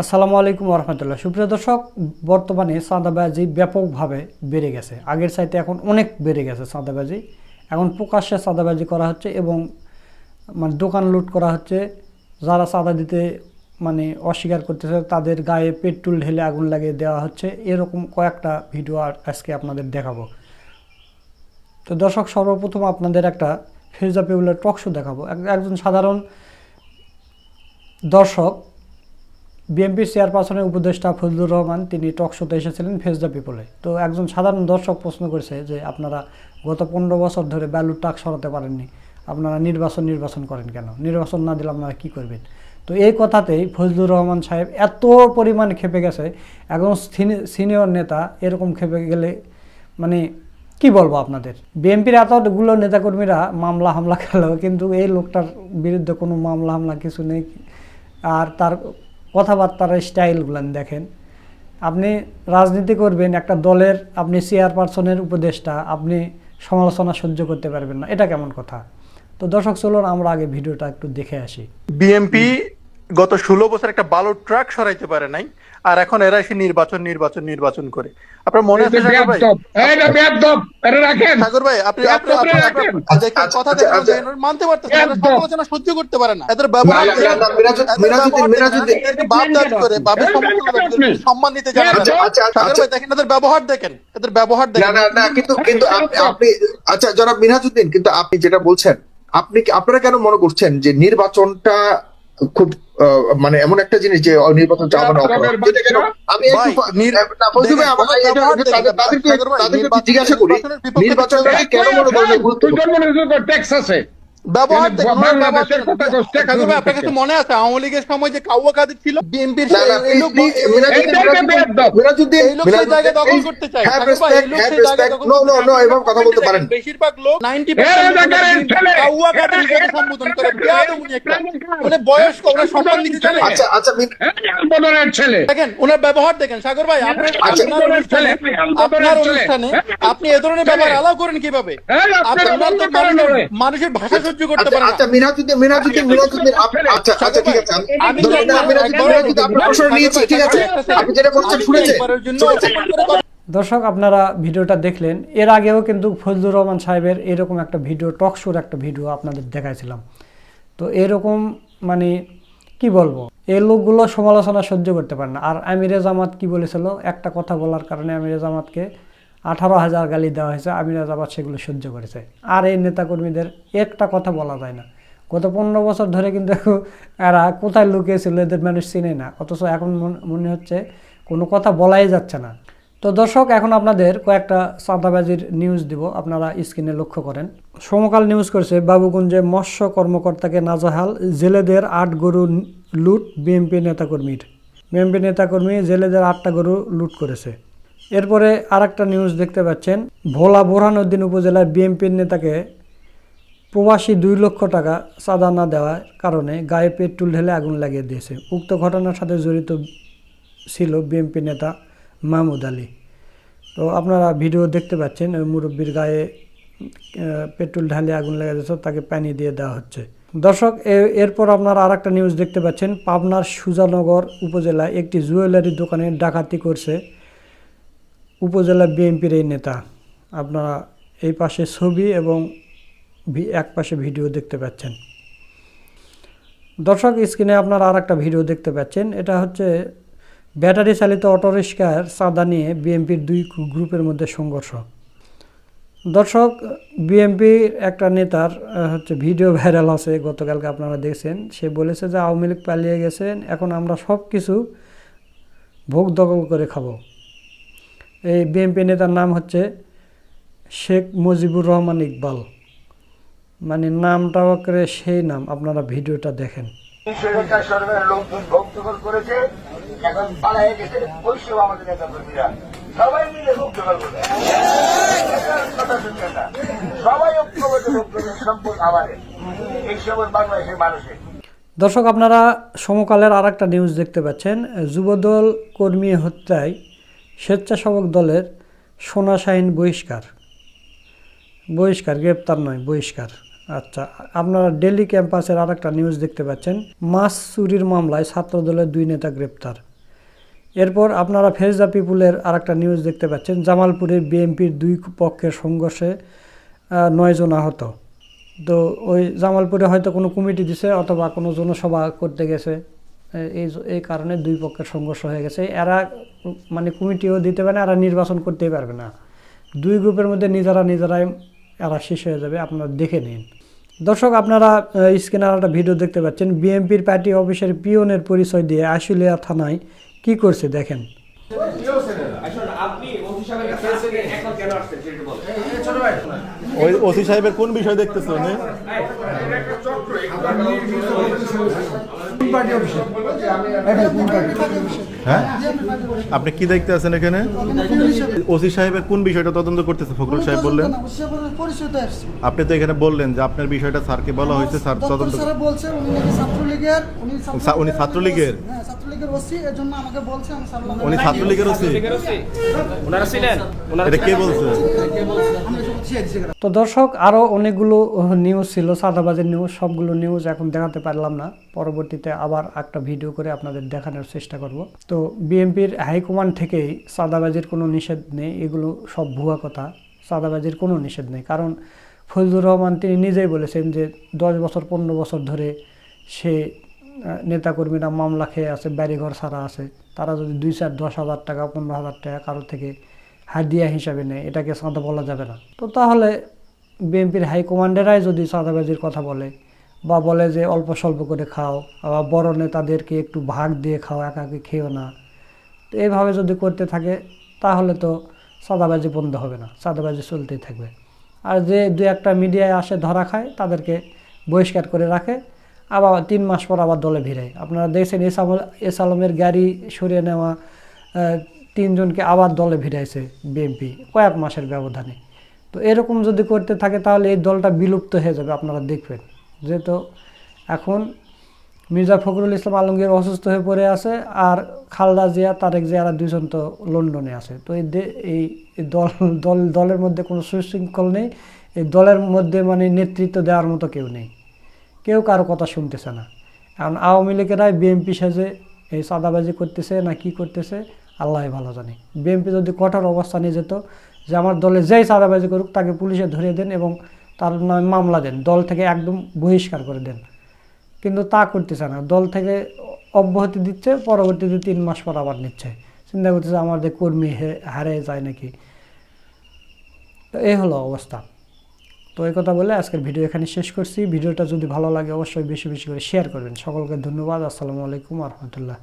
আসসালামু আলাইকুম রহমতুল্লাহ সুপ্রিয় দর্শক, বর্তমানে চাঁদাবাজি ব্যাপকভাবে বেড়ে গেছে। আগের চাইতে এখন অনেক বেড়ে গেছে চাঁদাবাজি। এখন প্রকাশ্যে চাঁদাবাজি করা হচ্ছে এবং মানে দোকান লুট করা হচ্ছে। যারা চাঁদা দিতে মানে অস্বীকার করতেছে, তাদের গায়ে পেট্রোল ঢেলে আগুন লাগিয়ে দেওয়া হচ্ছে। এরকম কয়েকটা ভিডিও আর আজকে আপনাদের দেখাবো। তো দর্শক, সর্বপ্রথম আপনাদের একটা ফিরজা পেউলের টক শো দেখাবো। এক- একজন সাধারণ দর্শক বিএনপির চেয়ারপারসনের উপদেষ্টা ফজলুর রহমান, তিনি টক শোতে এসেছিলেন ফেস দ্য পিপলে তো একজন সাধারণ দর্শক প্রশ্ন করেছে যে, আপনারা গত পনেরো বছর ধরে ব্যালুর টাক সরাতে পারেননি, আপনারা নির্বাচন নির্বাচন করেন কেন? নির্বাচন না দিলে আপনারা কী করবেন? তো এই কথাতেই ফজলুর রহমান সাহেব এত পরিমাণ খেপে গেছে, একজন সিনিয়র নেতা এরকম খেপে গেলে মানে কি বলব আপনাদের? বিএনপির এতগুলো নেতাকর্মীরা মামলা হামলা খেলো, কিন্তু এই লোকটার বিরুদ্ধে কোনো মামলা হামলা কিছু নেই, আর তার কথাবার্তার স্টাইলগুলো দেখেন। আপনি রাজনীতি করবেন, একটা দলের আপনি চেয়ারপারসনের উপদেষ্টা, আপনি সমালোচনা সহ্য করতে পারবেন না। এটা কেমন কথা? তো দর্শক, চলুন আমরা আগে ভিডিওটা একটু দেখে আসি। বিএমপি গত ষোলো বছর একটা ভালো ট্রাক সরাইতে পারে নাই আর এখন এরা এসে নির্বাচন নির্বাচন নির্বাচন করে আপনার মনে আছে সাগর ভাই। সাগর ভাই আপনি আচ্ছা, আচ্ছা, কথা আচ্ছা, দেখেন। মানতে পারতেছে একদম। সমালোচনা সহ্য করতে পারে না এদের ব্যবহার করে বাপের। সম্মান দিতে জানে না সাগর। ভাই দেখেন এদের ব্যবহার দেখেন এদের ব্যবহার দেখেন না না কিন্তু কিন্তু আপ- আপনি আচ্ছা জনাব মিনহাজুদ্দিন কিন্তু আপনি যেটা বলছেন আপনি আপনারা কেন মনে করছেন যে নির্বাচনটা খুব আহ, মানে এমন একটা জিনিস যে নির্বাচন চাওয়া মানে? আমি তাদেরকে জিজ্ঞাসা করি। নির্বাচন কেন মনে করেন তুই ট্যাক্স আছে। ব্যবহার মানে আপনার মনে আছে আওয়ামী লীগের সময় যে কাউয়া কাদের ছিল বিএনপির না, না, এই লোক please, please, মিনাজুদ্দিন, এইটাই তো মিনাজুদ্দিন, বেয়াদব। মিনাজুদ্দিন, এই লোক সেই মিনাজুদ্দিন, জায়গায় দখল please, করতে চায়। have সাগর ভাই, এই respect, লোক have সেই জায়গায় respect. দখল No, করতে no, চায়। no, এভাবে কথা বলতে পারেন না। বেশিরভাগ লোক 90% এরা লোক জায়গার বিএনপি ছেলে। কাউয়া কাদের হিসেবে সম্বোধন করে। বেয়াদব উনি একটা। মানে বয়স্ক, ওনার সম্মান দিতে জানে আচ্ছা আচ্ছা ছেলে দেখেন ওনার ব্যবহার দেখেন সাগর ভাই আপনার। আপনার অনুষ্ঠানে আপনি এ ধরনের ব্যবহার আলাও করেন কীভাবে হ্যাঁ, আপনারা তো। মানুষের ভাষা সহ্য করতে আচ্ছা পারে আচ্ছা মিনাজুদ্দিন মিনাজুদ্দিন মিনাজুদ্দিন আচ্ছা আচ্ছা ঠিক আছে আমি মিনাজুদ্দিন আপনার নিয়েছি ঠিক আছে? আপনি যেটা বলছেন দর্শক আপনারা ভিডিওটা দেখলেন। এর আগেও কিন্তু ফজলুর রহমান সাহেবের এরকম একটা ভিডিও টক শোর একটা ভিডিও আপনাদের দেখাইছিলাম। তো এরকম মানে কি বলব? এই লোকগুলো সমালোচনা সহ্য করতে পারে না। আর আমিরে জামাত কি বলেছিল? একটা কথা বলার কারণে আমিরে জামাতকে আঠারো হাজার গালি দেওয়া হয়েছে, আমিরে জামাত সেগুলো সহ্য করেছে। আর এই নেতাকর্মীদের একটা কথা বলা যায় না। গত পনেরো বছর ধরে কিন্তু এরা কোথায় লুকিয়েছিল এদের মানুষ চিনে না। অথচ এখন মন- হচ্ছে কোনো কথা বলাই যাচ্ছে না। তো দর্শক, এখন আপনাদের কয়েকটা চাঁদাবাজির নিউজ দিব। আপনারা স্ক্রিনে লক্ষ্য করেন। সমকাল নিউজ করেছে, বাবুগঞ্জে মৎস্য কর্মকর্তাকে নাজাহাল জেলেদের আট গরু লুট বিএনপি নেতাকর্মীর। বিএনপি নেতাকর্মী জেলেদের আটটা গরু লুট করেছে। এরপরে আরেকটা নিউজ দেখতে পাচ্ছেন। ভোলা বোরহানুদ্দিন উপজেলার বিএনপির নেতাকে প্রবাসী দুই লক্ষ টাকা চাঁদা না দেওয়ার কারণে গায়ে পেট্রোল ঢেলে আগুন লাগিয়ে দিয়েছে। উক্ত ঘটনার সাথে জড়িত ছিল বিএনপি নেতা মাহমুদ আলী। তো আপনারা ভিডিও দেখতে পাচ্ছেন, ওই মুরব্বীর গায়ে পেট্রোল ঢালে আগুন লেগে যাচ্ছে তাকে পানি দিয়ে দেওয়া হচ্ছে। দর্শক এরপর আপনারা আর একটা নিউজ দেখতে পাচ্ছেন। পাবনার সুজানগর উপজেলায় একটি জুয়েলারি দোকানে ডাকাতি করছে উপজেলা বিএনপির এই নেতা, আপনারা এই পাশে ছবি এবং এক পাশে ভিডিও দেখতে পাচ্ছেন। দর্শক, স্ক্রিনে আপনারা আর একটা ভিডিও দেখতে পাচ্ছেন। এটা হচ্ছে ব্যাটারি চালিত অটোরিক্সার চাঁদা নিয়ে বিএনপির দুই গ্রুপের মধ্যে সংঘর্ষ। দর্শক, বিএনপির একটা নেতার হচ্ছে ভিডিও ভাইরাল আছে, গতকালকে আপনারা দেখছেন। সে বলেছে যে আওয়ামী লীগ পালিয়ে গেছেন, এখন আমরা সব কিছু ভোগ দখল করে খাব। এই বিএনপি নেতার নাম হচ্ছে শেখ মুজিবুর রহমান ইকবাল। মানে নামটাও করে সেই নাম আপনারা ভিডিওটা দেখেন। করেছে এখন পালায় গেছে আমাদের নেতা সবাই মিলে সবাই বাংলাদেশের মানুষের। দর্শক আপনারা সমকালের আর একটা নিউজ দেখতে পাচ্ছেন। যুবদল কর্মী হত্যায় স্বেচ্ছাসেবক দলের সোনা শাহিন বহিষ্কার। বহিষ্কার, গ্রেপ্তার নয়, বহিষ্কার। আচ্ছা আপনারা ডেলি ক্যাম্পাসের আর একটা নিউজ দেখতে পাচ্ছেন। মাছ চুরির মামলায় ছাত্রদলের দুই নেতা গ্রেপ্তার। এরপর আপনারা ফেস দ্য পিপুলের আর একটা নিউজ দেখতে পাচ্ছেন। জামালপুরে বিএনপির দুই পক্ষের সংঘর্ষে নয়জন আহত। তো ওই জামালপুরে হয়তো কোনো কমিটি দিছে অথবা কোনো জনসভা করতে গেছে। এই এই কারণে দুই পক্ষের সংঘর্ষ হয়ে গেছে। এরা মানে কমিটিও দিতে পারে না, এরা নির্বাচন করতেই পারবে না। দুই গ্রুপের মধ্যে নিজেরা নিজেরাই এরা শেষ হয়ে যাবে, আপনারা দেখে নিন। দর্শক, আপনারা স্ক্রিনে আর একটা ভিডিও দেখতে পাচ্ছেন। বিএনপির পার্টি অফিসের পিওনের পরিচয় দিয়ে আশুলিয়া থানায় কি করছে দেখেন। কেন বিষয় দেখতেছো উনি? হ্যাঁ? আপনি কি দেখতে আছেন এখানে? ওসি সাহেবের কোন বিষয়টা তদন্ত করতেছে? ফখরুল সাহেব বললেন। আপনি তো এখানে বললেন যে আপনার বিষয়টা স্যারকে বলা হয়েছে স্যার তদন্ত বলছে উনি নাকি ছাত্রলীগের উনি ছাত্রলীগের? ছাত্রলীগের ওসি এর জন্য আমাকে বলছে আমি উনি ছাত্রলীগের ওসি? ওনারা ছিলেন? এটা কে বলছে? তো দর্শক আরও অনেকগুলো নিউজ ছিল সাদাবাজের নিউজ সবগুলো নিউজ এখন দেখাতে পারলাম না। পরবর্তীতে আবার একটা ভিডিও করে আপনাদের দেখানোর চেষ্টা করব। তো বিএনপির হাইকমান্ড থেকেই সাদাবাজির কোনো নিষেধ নেই এগুলো সব ভুয়া কথা। সাদাবাজির কোনো নিষেধ নেই। কারণ ফজলুর রহমান তিনি নিজেই বলেছেন যে দশ বছর পনেরো বছর ধরে সে নেতাকর্মীরা মামলা খেয়ে আছে, বাড়িঘর ছাড়া আছে, তারা যদি দুই চার, দশ হাজার টাকা, পনেরো হাজার টাকা কারোর থেকে হাদিয়া হিসাবে নেয়, এটাকে চাঁদা বলা যাবে না। তো তাহলে বিএনপির হাইকমান্ডেরাই যদি চাঁদাবাজির কথা বলে বা বলে যে অল্প স্বল্প করে খাও, বা বড় নেতাদেরকে একটু ভাগ দিয়ে খাও, একাকে খেও না, তো এইভাবে যদি করতে থাকে, তাহলে তো চাঁদাবাজি বন্ধ হবে না চাঁদাবাজি চলতেই থাকবে। আর যে দু একটা মিডিয়ায় আসে, ধরা খায়, তাদেরকে বহিষ্কার করে রাখে আবার তিন মাস পর আবার দলে ভিড়ায় আপনারা দেখছেন এস এস আলমের গাড়ি সরিয়ে নেওয়া তিনজনকে আবার দলে ভিড়াইছে বিএনপি কয়েক মাসের ব্যবধানে। তো এরকম যদি করতে থাকে তাহলে এই দলটা বিলুপ্ত হয়ে যাবে, আপনারা দেখবেন। যেহেতু এখন মির্জা ফখরুল ইসলাম আলমগীর অসুস্থ হয়ে পড়ে আছে আর খালদা জিয়া, তারেক জিয়ারা দুজন তো লন্ডনে আছে। তো এই এই দল দল, দলের মধ্যে কোনো সুশৃঙ্খল নেই, এই দলের মধ্যে মানে নেতৃত্ব দেওয়ার মতো কেউ নেই। কেউ কারও কথা শুনতেছে না। এখন আওয়ামী লীগেরাই বিএনপি সাজে এই চাঁদাবাজি করতেছে না কি করতেছে আল্লাহ ভালো জানে। বিএনপি যদি কঠোর অবস্থানে যেত যে আমার দলে যেই চাঁদাবাজি করুক তাকে পুলিশে ধরিয়ে দেন এবং তার নামে মামলা দেন, দল থেকে একদম বহিষ্কার করে দেন। কিন্তু তা করতেছে না। দল থেকে অব্যাহতি দিচ্ছে, পরবর্তীতে তিন মাস পর আবার নিচ্ছে। চিন্তা করতেছে আমাদের কর্মী হারে যায় নাকি। তো এই হলো অবস্থা। তো এই কথা বলে আজকের ভিডিও এখানে শেষ করছি। ভিডিওটা যদি ভালো লাগে, অবশ্যই বেশি বেশি করে শেয়ার করবেন। সকলকে ধন্যবাদ। আসসালামু আলাইকুম রহমতুল্লাহ।